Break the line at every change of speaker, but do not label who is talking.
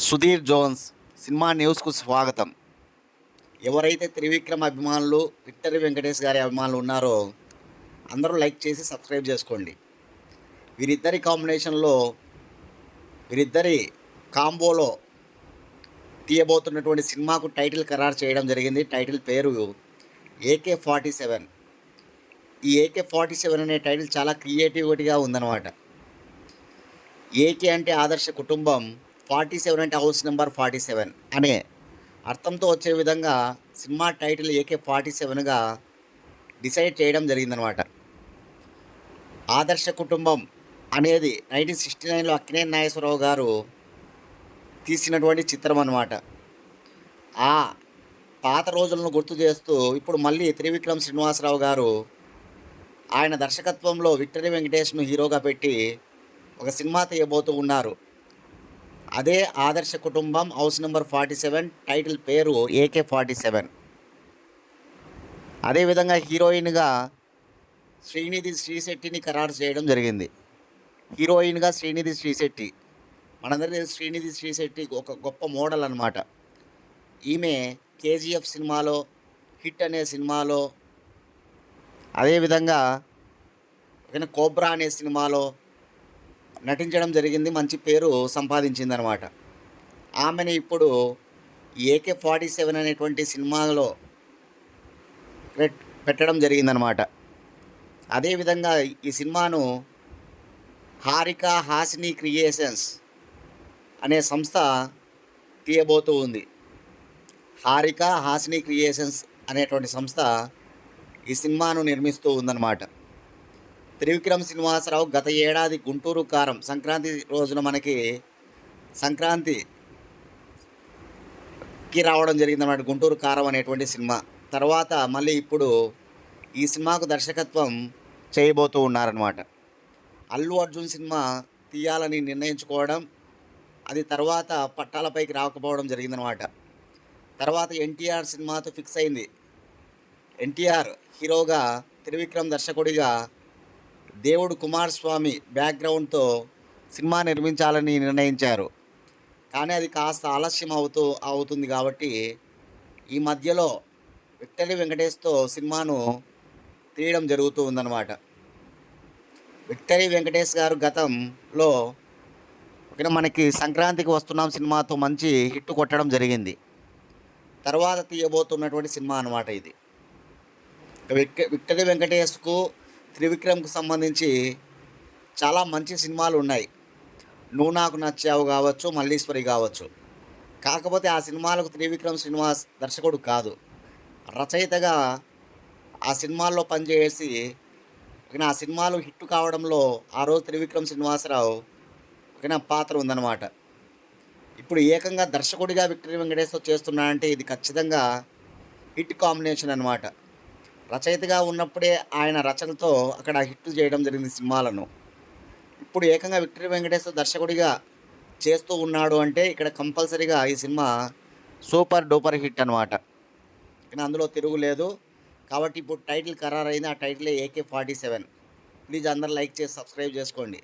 Sudheer Jones cinema న్యూస్కు స్వాగతం. ఎవరైతే త్రివిక్రమ్ అభిమానులు విక్టరీ వెంకటేష్ గారి అభిమానులు ఉన్నారో అందరూ లైక్ చేసి సబ్స్క్రైబ్ చేసుకోండి. వీరిద్దరి కాంబినేషన్లో వీరిద్దరి కాంబోలో తీయబోతున్నటువంటి సినిమాకు టైటిల్ ఖరారు చేయడం జరిగింది. టైటిల్ పేరు ఏకే ఫార్టీ సెవెన్. ఈ ఏకే ఫార్టీ సెవెన్ అనే టైటిల్ చాలా క్రియేటివిటీగా ఉందన్నమాట. ఏకే అంటే ఆదర్శ కుటుంబం ఫార్టీ సెవెన్ అంటే హౌస్ నెంబర్ ఫార్టీ సెవెన్ అనే అర్థంతో వచ్చే విధంగా సినిమా టైటిల్ ఏకే ఫార్టీ సెవెన్గా డిసైడ్ చేయడం జరిగిందనమాట ఆదర్శ కుటుంబం అనేది నైన్టీన్ సిక్స్టీ నైన్లో అక్కినే నాగేశ్వరరావు గారు తీసినటువంటి చిత్రం అనమాట ఆ పాత రోజులను గుర్తు చేస్తూ ఇప్పుడు మళ్ళీ త్రివిక్రమ్ శ్రీనివాసరావు గారు ఆయన దర్శకత్వంలో విక్టరీ వెంకటేష్ను హీరోగా పెట్టి ఒక సినిమా తీయబోతూ ఉన్నారు. అదే ఆదర్శ కుటుంబం house number forty seven title పేరు ఏకే ఫార్టీ సెవెన్. అదేవిధంగా హీరోయిన్గా శ్రీనిధి శ్రీశెట్టిని ఖరారు చేయడం జరిగింది. హీరోయిన్గా శ్రీనిధి శ్రీశెట్టి. మనందరికీ శ్రీనిధి శ్రీశెట్టి ఒక గొప్ప మోడల్ అనమాట ఈమె కేజీఎఫ్ సినిమాలో హిట్ అనే సినిమాలో అదేవిధంగా కోబ్రా అనే సినిమాలో నటించడం జరిగింది మంచి పేరు సంపాదించింది అనమాట ఆమెను ఇప్పుడు ఏకే ఫార్టీ సెవెన్ అనేటువంటి సినిమాలో పెట్టడం జరిగిందనమాట. అదేవిధంగా ఈ సినిమాను హారిక హాసిని క్రియేషన్స్ అనే సంస్థ తీయబోతూ ఉంది. హారిక హాసిని క్రియేషన్స్ అనేటువంటి సంస్థ ఈ సినిమాను నిర్మిస్తూ ఉందన్నమాట త్రివిక్రమ్ శ్రీనివాసరావు గత ఏడాది గుంటూరు కారం సంక్రాంతి రోజున మనకి సంక్రాంతికి రావడం జరిగిందన్నమాట. గుంటూరు కారం అనేటువంటి సినిమా. తర్వాత మళ్ళీ ఇప్పుడు ఈ సినిమాకు దర్శకత్వం చేయబోతూ ఉన్నారనమాట అల్లు అర్జున్ సినిమా తీయాలని నిర్ణయించుకోవడం అది తర్వాత పట్టాలపైకి రాకపోవడం జరిగిందనమాట తర్వాత ఎన్టీఆర్ సినిమాతో ఫిక్స్ అయింది. ఎన్టీఆర్ హీరోగా త్రివిక్రమ్ దర్శకుడిగా దేవుడు కుమారస్వామి బ్యాక్గ్రౌండ్తో సినిమా నిర్మించాలని నిర్ణయించారు. కానీ అది కాస్త ఆలస్యం అవుతూ అవుతుంది కాబట్టి ఈ మధ్యలో విక్టరీ వెంకటేష్తో సినిమాను తీయడం జరుగుతూ ఉందన్నమాట. విక్టరీ వెంకటేష్ గారు గతంలో ఇక్కడ మనకి సంక్రాంతికి వస్తున్నాం సినిమాతో మంచి హిట్ కొట్టడం జరిగింది. తర్వాత తీయబోతున్నటువంటి సినిమా అన్నమాట ఇది. విక్ విక్టరీ వెంకటేష్కు త్రివిక్రమ్కు సంబంధించి చాలా మంచి సినిమాలు ఉన్నాయి. నువ్వు నాకు నచ్చావు కావచ్చు మల్లీశ్వరి కావచ్చు. కాకపోతే ఆ సినిమాలకు త్రివిక్రమ్ శ్రీనివాస్ దర్శకుడు కాదు. రచయితగా ఆ సినిమాల్లో పనిచేసి ఇక ఆ సినిమాలు హిట్ కావడంలో ఆ రోజు త్రివిక్రమ్ శ్రీనివాసరావు ఒక పాత్ర ఉందన్నమాట. ఇప్పుడు ఏకంగా దర్శకుడిగా విక్టరీ వెంకటేశ్వర చేస్తున్నాడంటే ఇది ఖచ్చితంగా హిట్ కాంబినేషన్ అనమాట రచయితగా ఉన్నప్పుడే ఆయన రచనతో అక్కడ హిట్ చేయడం జరిగింది సినిమాలను. ఇప్పుడు ఏకంగా విక్టరీ వెంకటేశ్వర దర్శకుడిగా చేస్తూ ఉన్నాడు అంటే ఇక్కడ కంపల్సరీగా ఈ సినిమా సూపర్ డూపర్ హిట్ అనమాట కానీ అందులో తిరుగులేదు కాబట్టి ఇప్పుడు టైటిల్ ఖరారైంది. ఆ టైటిలే ఏకే ఫార్టీ సెవెన్. ప్లీజ్ అందరు లైక్ చేసి సబ్స్క్రైబ్ చేసుకోండి.